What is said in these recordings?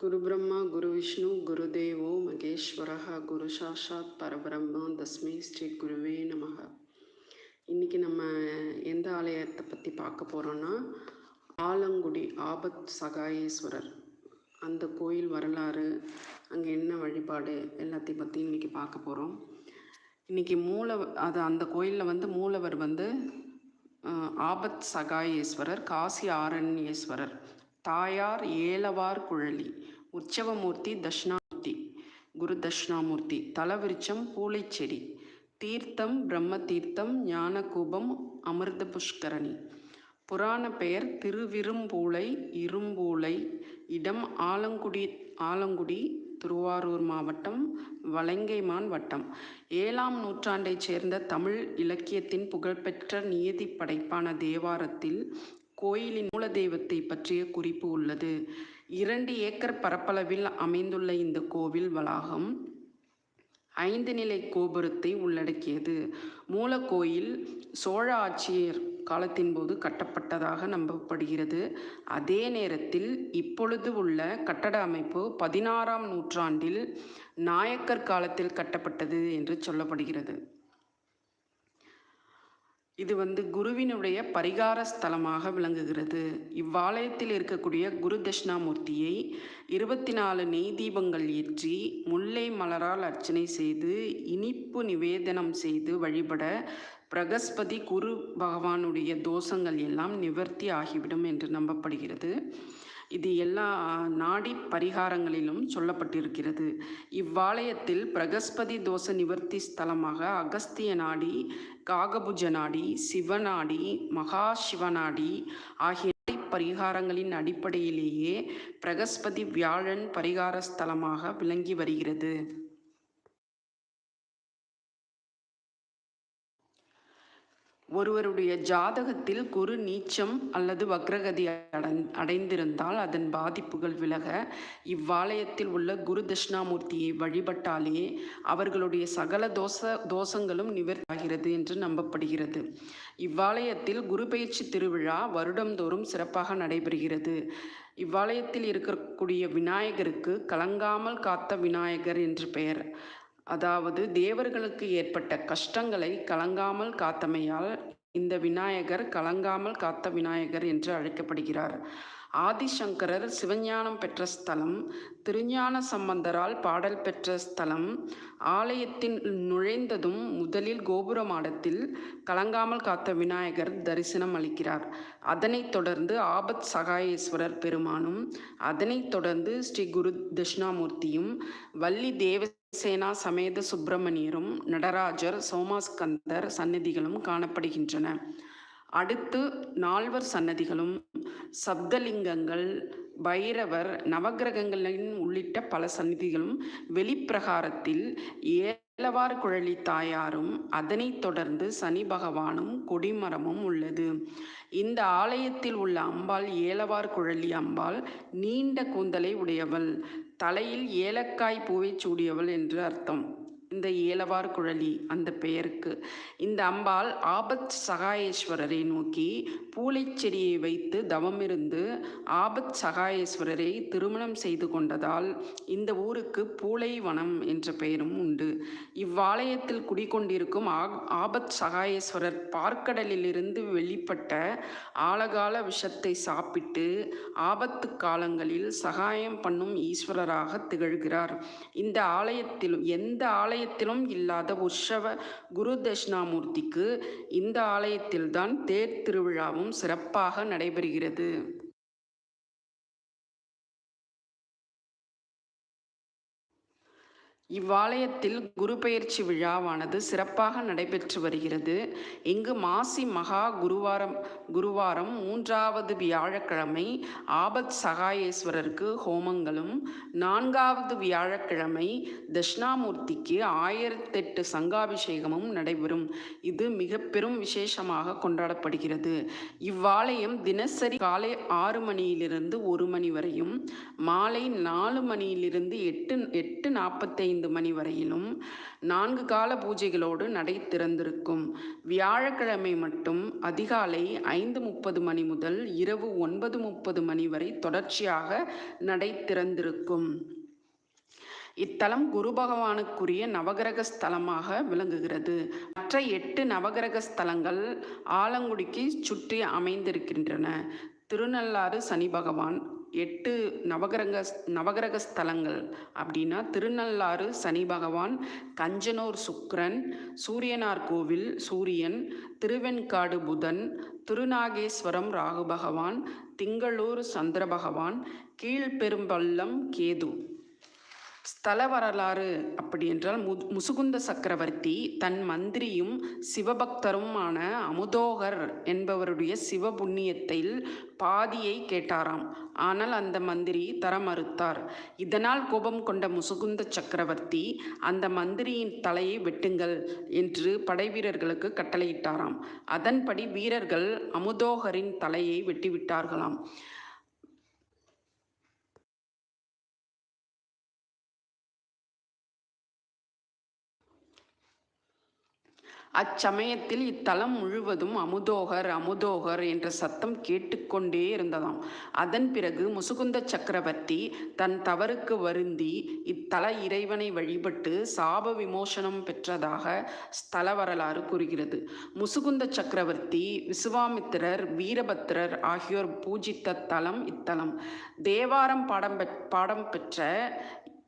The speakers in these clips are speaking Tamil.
குரு பிரம்மா குரு விஷ்ணு குரு தேவோ மகேஸ்வரः குரு சாஷாத் பரபிரம்மா தஸ்மை ஸ்ரீ குருவே நமக. இன்றைக்கி நம்ம எந்த ஆலயத்தை பற்றி பார்க்க போகிறோன்னா ஆலங்குடி ஆபத் சகாயேஸ்வரர். அந்த கோயில் வரலாறு அங்கே என்ன வழிபாடு எல்லாத்தையும் பற்றி இன்றைக்கி பார்க்க போகிறோம் இன்றைக்கி மூலவர் அது அந்த கோயிலில் வந்து மூலவர் வந்து ஆபத் சகாயேஸ்வரர் காசி ஆரண்யேஸ்வரர். தாயார் ஏலவார் குழலி உற்சவமூர்த்தி தட்சிணாமூர்த்தி குரு தட்சிணாமூர்த்தி தலவிருச்சம் பூளைச்செடி தீர்த்தம் பிரம்ம தீர்த்தம் ஞானகூபம் அமிர்த புஷ்கரணி. புராண பெயர் திருவிரும்பூளை இரும்பூளை இடம் ஆலங்குடி ஆலங்குடி திருவாரூர் மாவட்டம் வலங்கைமான் வட்டம். ஏழாம் நூற்றாண்டைச் சேர்ந்த தமிழ் இலக்கியத்தின் புகழ்பெற்ற நியதி படைப்பான தேவாரத்தில் கோயிலின் மூலதெய்வத்தை பற்றிய குறிப்பு உள்ளது. இரண்டு ஏக்கர் பரப்பளவில் அமைந்துள்ள இந்த கோவில் வளாகம் ஐந்து நிலை கோபுரத்தை உள்ளடக்கியது. மூலக்கோயில் சோழ ஆட்சியர் காலத்தின் போது கட்டப்பட்டதாக நம்பப்படுகிறது. அதே நேரத்தில் இப்பொழுது உள்ள கட்டட அமைப்பு பதினாறாம் நூற்றாண்டில் நாயக்கர் காலத்தில் கட்டப்பட்டது என்று சொல்லப்படுகிறது. இது வந்து குருவினுடைய பரிகார ஸ்தலமாக விளங்குகிறது. இவ்வாலயத்தில் இருக்கக்கூடிய குரு தட்சிணாமூர்த்தியை இருபத்தி நாலு நெய் தீபங்கள் ஏற்றி முல்லை மலரால் அர்ச்சனை செய்து இனிப்பு நிவேதனம் செய்து வழிபட பிரகஸ்பதி குரு பகவானுடைய தோஷங்கள் எல்லாம் நிவர்த்தி ஆகிவிடும் என்று நம்பப்படுகிறது. இது எல்லா நாடி பரிகாரங்களிலும் சொல்லப்பட்டிருக்கிறது. இவ்வாலயத்தில் பிரகஸ்பதி தோஷ நிவர்த்தி ஸ்தலமாக அகஸ்திய நாடி காகபுஜ நாடி சிவநாடி மகா சிவநாடி ஆகிய பரிகாரங்களின் அடிப்படையிலேயே பிரகஸ்பதி வியாழன் பரிகார ஸ்தலமாக விளங்கி வருகிறது. ஒருவருடைய ஜாதகத்தில் குரு நீச்சம் அல்லது வக்ரகதி அடைந்திருந்தால் அதன் பாதிப்புகள் விலக இவ்வாலயத்தில் உள்ள குரு தட்சிணாமூர்த்தியை வழிபட்டாலே அவர்களுடைய சகல தோஷ தோஷங்களும் நிவர்த்தாகிறது என்று நம்பப்படுகிறது. இவ்வாலயத்தில் குரு பயிற்சி திருவிழா வருடந்தோறும் சிறப்பாக நடைபெறுகிறது. இவ்வாலயத்தில் இருக்கக்கூடிய விநாயகருக்கு கலங்காமல் காத்த விநாயகர் என்று பெயர். அதாவது தேவர்களுக்கு ஏற்பட்ட கஷ்டங்களை கலங்காமல் காத்தமையால் இந்த விநாயகர் கலங்காமல் காத்த விநாயகர் என்று அழைக்கப்படுகிறார். ஆதிசங்கரர் சிவஞானம் பெற்ற ஸ்தலம் திருஞான சம்பந்தரால் பாடல் பெற்ற ஸ்தலம் ஆலயத்தின் நுழைந்ததும் முதலில் கோபுர மாடத்தில் கலங்காமல் காத்த விநாயகர் தரிசனம் அளிக்கிறார். அதனைத் தொடர்ந்து ஆபத் சகாயேஸ்வரர் பெருமானும் அதனைத் தொடர்ந்து ஸ்ரீ குரு தட்சிணாமூர்த்தியும் வள்ளி தேவ சேனா சமேத சுப்பிரமணியரும் நடராஜர் சோமாஸ்கந்தர் சன்னதிகளும் காணப்படுகின்றன. அடுத்து நால்வர் சன்னதிகளும் சப்தலிங்கங்கள் பைரவர் நவக்கிரகங்களின் உள்ளிட்ட பல சன்னதிகளும் வெளிப்பிரகாரத்தில் ஏலவார் குழலி தாயாரும் அதனைத் தொடர்ந்து சனி பகவானும் கொடிமரமும் உள்ளது. இந்த ஆலயத்தில் உள்ள அம்பாள் ஏலவார் குழலி அம்பாள் நீண்ட கூந்தலை உடையவள். தலையில் ஏலக்காய் பூவை சூடியவள் என்று அர்த்தம். இந்த ஏலவார் குழலி அந்த பெயருக்கு. இந்த அம்பாள் ஆபத் சகாயேஸ்வரரை நோக்கி பூளைச்செடியை வைத்து தவமிருந்து ஆபத் சகாயேஸ்வரரை திருமணம் செய்து கொண்டதால் இந்த ஊருக்கு பூளை வனம் என்ற பெயரும் உண்டு. இவ்வாலயத்தில் குடிகொண்டிருக்கும் ஆ ஆபத் சகாயேஸ்வரர் பார்க்கடலிலிருந்து வெளிப்பட்ட ஆழகால விஷத்தை சாப்பிட்டு ஆபத்து காலங்களில் சகாயம் பண்ணும் ஈஸ்வரராக திகழ்கிறார். இந்த ஆலயத்திலும் எந்த ஆலயத்திலும் இல்லாத உற்சவ குரு தட்சிணாமூர்த்திக்கு இந்த ஆலயத்தில்தான் தேர் திருவிழாவும் சிறப்பாக நடைபெறுகிறது. இவ்வாலயத்தில் குரு பெயர்ச்சி விழாவானது சிறப்பாக நடைபெற்று வருகிறது. இங்கு மாசி மகா குருவாரம் குருவாரம் மூன்றாவது வியாழக்கிழமை ஆபத் சகாயேஸ்வரருக்கு ஹோமங்களும் நான்காவது வியாழக்கிழமை தட்சிணாமூர்த்திக்கு ஆயிரத்தெட்டு சங்காபிஷேகமும் நடைபெறும். இது மிக பெரும் விசேஷமாக கொண்டாடப்படுகிறது. இவ்வாலயம் தினசரி காலை ஆறு மணியிலிருந்து ஒரு மணி வரையும் மாலை நாலு மணியிலிருந்து எட்டு எட்டு நாற்பத்தைந்து ஐந்து மணி வரையிலும் நான்கு கால பூஜைகளோடு நடை திறந்திருக்கும். வியாழக்கிழமை மட்டும் அதிகாலை ஐந்து முப்பது மணி முதல் இரவு ஒன்பது முப்பது மணி வரை தொடர்ச்சியாக நடை திறந்திருக்கும். இத்தலம் குரு பகவானுக்குரிய நவகிரக ஸ்தலமாக விளங்குகிறது. மற்ற எட்டு நவகிரக ஸ்தலங்கள் ஆலங்குடிக்கு சுற்றி அமைந்திருக்கின்றன. திருநள்ளாறு சனி பகவான் எட்டு நவகிரக நவகிரக ஸ்தலங்கள் அப்படின்னா திருநள்ளாறு சனி பகவான் கஞ்சனூர் சுக்ரன் சூரியனார் கோவில் சூரியன் திருவெண்காடு புதன் திருநாகேஸ்வரம் ராகு பகவான் திங்களூர் சந்திர பகவான் கீழ்பெரும்பள்ளம் கேது. ஸ்தல வரலாறு அப்படி என்றால் மு முசுகுந்த சக்கரவர்த்தி தன் மந்திரியும் சிவபக்தருமான அமுதோகர் என்பவருடைய சிவபுண்ணியத்தில் பாதியை கேட்டாராம். ஆனால் அந்த மந்திரி தர மறுத்தார். இதனால் கோபம் கொண்ட முசுகுந்த சக்கரவர்த்தி அந்த மந்திரியின் தலையை வெட்டுங்கள் என்று படைவீரர்களுக்கு கட்டளையிட்டாராம். அதன்படி வீரர்கள் அமுதோகரின் தலையை வெட்டிவிட்டார்களாம். அச்சமயத்தில் இத்தலம் முழுவதும் அமுதோகர் அமுதோகர் என்ற சத்தம் கேட்டுக்கொண்டே இருந்ததாம். அதன் பிறகு முசுகுந்த சக்கரவர்த்தி தன் தவறுக்கு வருந்தி இத்தல இறைவனை வழிபட்டு சாப விமோசனம் பெற்றதாக ஸ்தல வரலாறு கூறுகிறது. முசுகுந்த சக்கரவர்த்தி விசுவாமித்திரர் வீரபத்திரர் ஆகியோர் பூஜித்த தலம் இத்தலம். தேவாரம் பாடம் பாடம் பெற்ற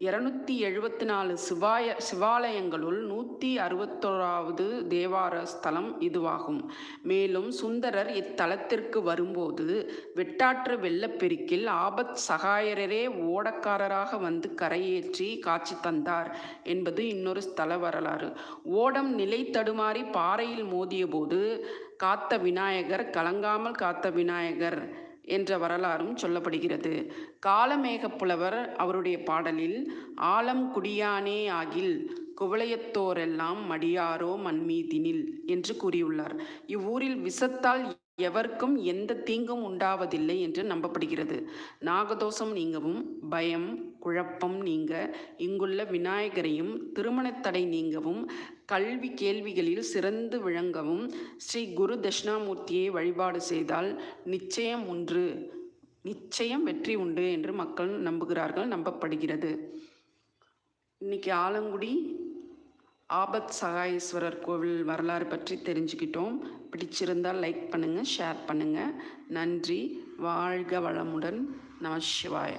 இருநூத்தி எழுபத்தி நாலு சிவாய சிவாலயங்களுள் நூற்றி அறுபத்தோராவது தேவார ஸ்தலம் இதுவாகும். மேலும் சுந்தரர் இத்தலத்திற்கு வரும்போது வெட்டாற்று வெள்ளப்பெருக்கில் ஆபத் சகாயரரே ஓடக்காரராக வந்து கரையேற்றி காட்சி தந்தார் என்பது இன்னொரு ஸ்தல வரலாறு. ஓடம் நிலை தடுமாறி பாறையில் மோதிய போது காத்த விநாயகர் கலங்காமல் காத்த விநாயகர் என்ற வரலாறும் சொல்லப்படுகிறது. காலமேக புலவர் அவருடைய பாடலில் ஆலம் குடியானே ஆகில் குவளையத்தோரெல்லாம் மடியாரோ மண்மீதினில் என்று கூறியுள்ளார். இவ்வூரில் விசத்தால் எவருக்கும் எந்த தீங்கும் உண்டாவதில்லை என்று நம்பப்படுகிறது. நாகதோஷம் நீங்கவும் பயம் குழப்பம் நீங்க இங்குள்ள விநாயகரையும் திருமணத்தடை நீங்கவும் கல்வி கேள்விகளில் சிறந்து விளங்கவும் ஸ்ரீ குரு தட்சிணாமூர்த்தியை வழிபாடு செய்தால் நிச்சயம் ஒன்று நிச்சயம் வெற்றி உண்டு என்று மக்கள் நம்புகிறார்கள் நம்பப்படுகிறது. இன்னைக்கு ஆலங்குடி ஆபத் சகாயேஸ்வரர் கோவில் வரலாறு பற்றி தெரிஞ்சுக்கிட்டோம். பிடிச்சிருந்தால் லைக் பண்ணுங்கள் ஷேர் பண்ணுங்கள் நன்றி வாழ்க வளமுடன் நம சிவாய.